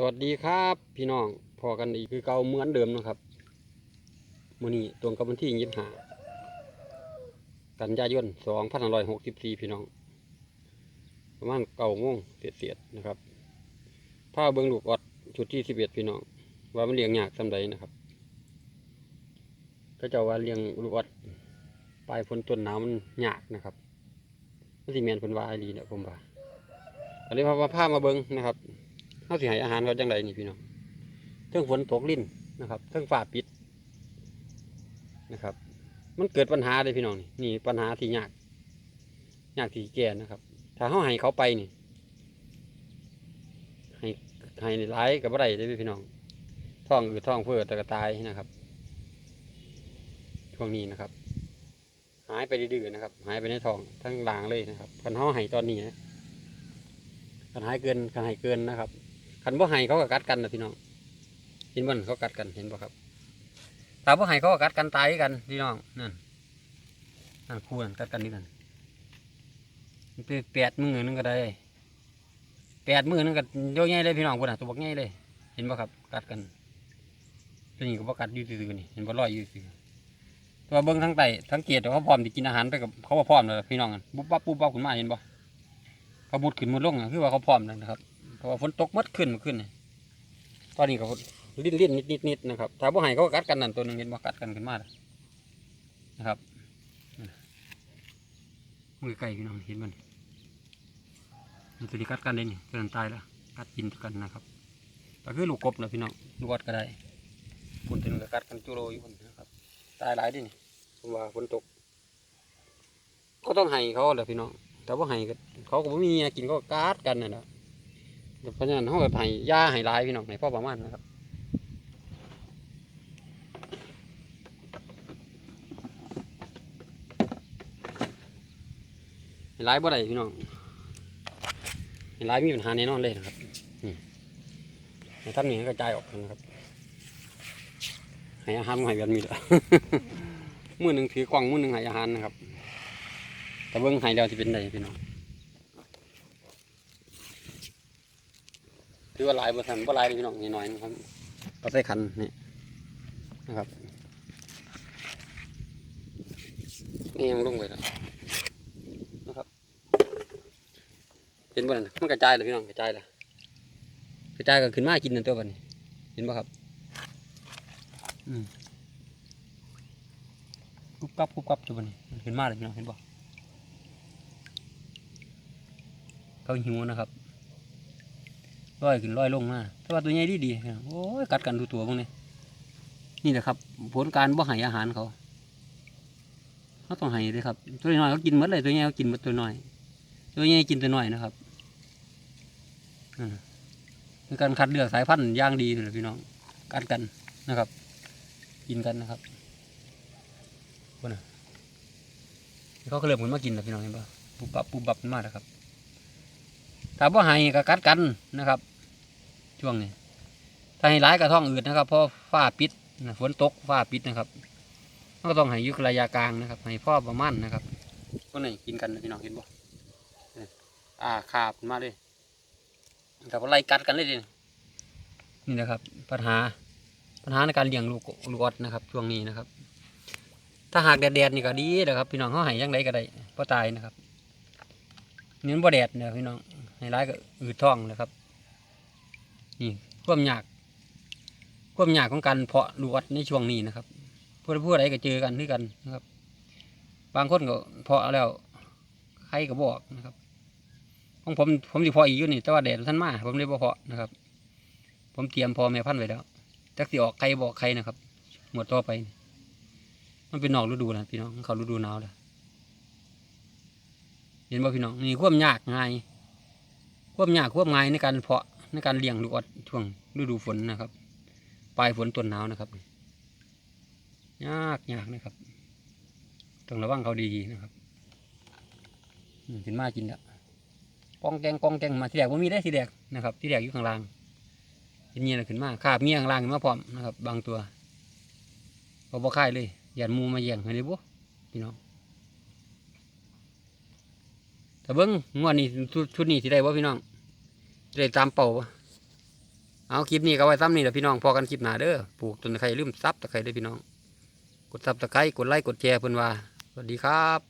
สวัสดีครับพี่น้องพอกันอีกคือเก่าเหมือนเดิมนะครับมื้อนี้ตรงกับวันที่ยี่สิบห้ากันยายนสองพันร้อยหกสิบสี่พี่น้องประมาณเก้าโมงเศษๆนะครับผ้าเบิ้งลูกอดชุดที่สิบเอ็ดพี่น้องว่ามันเลี้ยงยากสำใดนะครับก็จะว่าเลี้ยงลูกอดปลายพ้นต้นน้ำมันยากนะครับมันสิแมนเพิ่นว่าอีหลีเนี่ยผมว่าอันนี้พามาผ้ามาเบิ้งนะครับ เขาสิให้อาหารเขาจังไรนี่พี่น้องเทิงฝนตกลิ้นนะครับเทิงฝ่าปิดนะครับ มันเกิดปัญหาเลยพี่น้องนี่นี่ปัญหาที่ยากยากที่แก่นะครับ ถ้าเขาให้เขาไปนี่ให้ให้หลายกับอะไรได้พี่น้องท้องอืดท้องเฟ้อแต่ก็ตายนะครับช่วงนี้นะครับ หายไปดื้อๆนะครับ หายไปในท้องทั้งหลางเลยนะครับคันเขาให้ตอนนี้นะคันหายเกินคันหายเกินนะครับ คันบ่ให้เขาก็กัดกันนะพี่น้องเห็นบ่นเขากัดกันเห็นบ่ครับถ้าบ่ให้เขาก็กัดกันตายกันพี่น้องนั่นนั่นคู่นั่นกัดกันนี่กันมันเป็นแปดมือนึงก็ได้แปดมือนึงก็โยใหญ่เลยพี่น้องพุ่นน่ะตัวบักใหญ่เลย เห็นบ่ครับกัดกันตัวนี้ก็บ่กัดอยู่ซื่อๆนี่เห็นบ่ลอยอยู่ซื่อตัวเบิ้งทั้งไตทั้งเกียรเขาพร้อมที่กินอาหารไปกับเขาพร้อมเลยพี่น้องกันบุ๊บปั๊บปุ๊บปั๊บขึ้นมาเห็นบ่เขาบุดขึ้นมุดลงคือว่าเขาพร้อมนะครับ เพราะว่าฝนตกมัดขึ้นมาขึ้นตอนนี้ก็ลิ้นลิ้นนิดนิดนิดนะครับถ้าบ่ให้เขาก็กัดกันนั่นตัวนึงเห็นบ่กัดกันขึ้นมานะครับมือไก่พี่น้องเห็นมันมันตัวนี้กัดกันเลยนี่ตัวนั้นตายแล้วกัดกินกันนะครับก็คือลูกกบนะพี่น้องลูกวัดก็ได้ฝนตัวนึงก็กัดกันจุโรอยู่คนนะครับ ตายหลายดินี่ผมว่าฝนตก ก็ต้องให้เขาแหละพี่น้องแต่ว่าให้เขาก็บ่มีกินเขาก็กัดกันนั่นแหละ เพราะฉะนั้นเขาแบบให้ยาให้หลายพี่น้องให้พ่อประมาณนะครับให้ลายบ่ได้พี่น้องให้ลายมีปัญหาแน่นอนเลยนะครับให้ท่านนี้กระจายออกนะครับให้อาหารให้แบบนี้แหละมือหนึ่งถือกล่องมือหนึ่งให้อาหารนะครับ แต่เบิ้องให้แล้วจะเป็นไงพี่น้อง ถือว่าหลายบ่ทันบ่หลายเลยพี่น้องนิดหน่อยนะครับก็ใส่ขันนี่นะครับนี่ยังลงไปแล้วนะครับเห็นบ่นั่นน่ะมันกระจายเลยพี่น้องกระจายเลยกระจายก็ขึ้นมากินนั่นตัวบัดนี้เห็นบ่ครับอืมกุบกับกุบกับตัวบัดนี้มันขึ้นมาเลยพี่น้องเห็นบ่เขาหิวนะครับ ร้อยขึ้นร้อยลงมาแต่ว่าตัวใหญ่ดีดีโอ้ยกัดกันดูตัวพวกนี้นี่แหละครับ ผลการบ่ให้อาหารเขาเขาต้องให้เลยครับ ตัวน้อยเขากินหมดเลยตัวใหญ่เขากินหมดตัวน้อย ตัวใหญ่กินตัวน้อยนะครับอืมเป็นการคัดเลือกสายพันธุ์ย่างดีเลยพี่น้องกัดกันนะครับ กินกันนะครับคนน่ะเขาก็เริ่มขึ้นมากินแล้วพี่น้องเห็นปะปุบปับปุบปับมาแล้วครับ ถ้าบ่ให้ก็กัดกันนะครับ ช่วงนี้ ถ้าให้ร้ายก็ท้องอืดนะครับเพราะฟ้าปิดนะฝนตกฟ้าปิดนะครับก็ต้องให้อยุกระยะกลางนะครับให้พ่อประมาณนะครับก็ไหนกินกันนะพี่น้องเห็นบ่นี่อ่าขาบมาเลยกับอะไรกัดกันเลยดินี่นะครับ ปัญหาปัญหาในการเลี้ยงลูกลูกออดนะครับ ช่วงนี้นะครับ ถ้าหากแดดๆนี่ก็ดีนะครับ พี่น้องเขาให้ยังไงก็ได้เพราะตายนะครับนี่มันบ่แดดเนี่ยพี่น้อง ให้ร้ายก็อืดท้องนะครับ นี่ความยากความยากของการเพาะลูกอัดในช่วงนี้นะครับผู้ใดผู้ใดก็เจอกันด้วยกันนะครับ บางคนก็เพาะแล้วใครก็บอกนะครับของผมผมสิเพาะอีกอยู่นี่ แต่ว่าแดดท่านมาผมเลยบ่เพาะนะครับ ผมเตรียมพอแม่พันธุ์ไว้แล้วจักสิออกใครบอกใครนะครับ หมดต่อไป มันเป็นนอกฤดูนะพี่น้องเขาฤดูหนาวแล้วเห็นบ่พี่น้องนี่ความยากง่าย ควบยากควบง่ายในการเพาะในการเลี้ยงลูกอดช่วงฤดูฝนนะครับ ปลายฝนต้นหนาวนะครับยากยากนะครับต้องระวังเขาดีนะครับอืมกินมากินแล้วกองแกงกองแกงมาทีแรกว่ามีได้ทีแรกนะครับที่แรกอยู่ข้างล่างเห็นเมียขึ้นมาคาบเมียข้างล่างขึ้นมาพร้อมนะครับ บางตัวพอบ่ค่ายเลยหยันมูมาแย่งเลยบุ๊พี่น้องแต่เบิ้งงวดนี้ชุดนี้สิได้บ่พี่น้อง ได้ตามเป่าเอาคลิปนี้ก็ไว้ซ้ำนี่แหละพี่น้องพอกันคลิปหนาเด้อปลูกต้นตะไครลืมซับตะไคร้ด้พี่น้อง กดซับตะไคร้กดไลค์กดแชร์เพิ่นว่า สวัสดีครับ